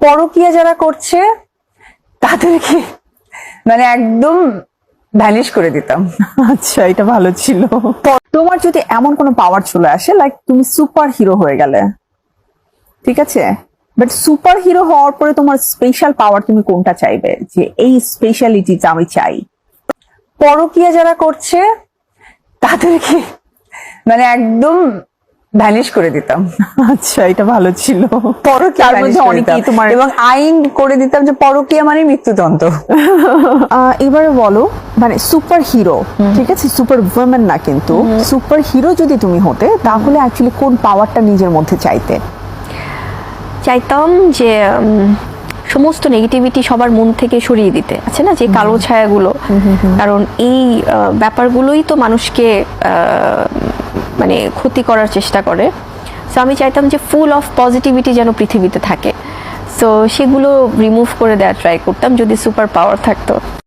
পরকিয়া যারা করছে তাদেরকে মানে একদম ভ্যানিশ করে দিতাম। আচ্ছা এটা ভালো ছিল। তোমার যদি এমন কোনো পাওয়ার চলে আসে লাইক তুমি সুপার হিরো হয়ে গেলে ঠিক আছে? বাট সুপার হিরো হওয়ার পরে তোমার স্পেশাল পাওয়ার তুমি কোনটা চাইবে? যে এই স্পেশালিটিটা আমি চাই। পরকিয়া যারা করছে তাদেরকে মানে একদম ভ্যানিশ করে দিতাম। আচ্ছা এটা ভালো ছিল। পরকিয়া তার vanish মধ্যে অনেকেই তোমার এবং আইন করে দিতাম যে পরকিয়া মানে মৃত্যুদণ্ড। এবারে বলো মানে সুপার হিরো ঠিক আছে? সুপার উইমেন না কিন্তু সুপার হিরো যদি তুমি হতে তাহলে অ্যাকচুয়ালি কোন পাওয়ারটা নিজের মধ্যে চাইতে? চাইতাম যে উম, সমস্ত নেগেটিভিটি সবার মন থেকে সরিয়ে দিতে। আছে না? যে কালো ছায়াগুলো। কারণ এই আহ, ব্যাপারগুলোই তো মানুষকে আহ, মানে ক্ষতি করার চেষ্টা করে। সো আমি চাইতাম যে ফুল অফ পজিটিভিটি যেন পৃথিবীতে থাকে। সো সেগুলো রিমুভ করে দেওয়ার ট্রাই করতাম যদি সুপার পাওয়ার থাকতো।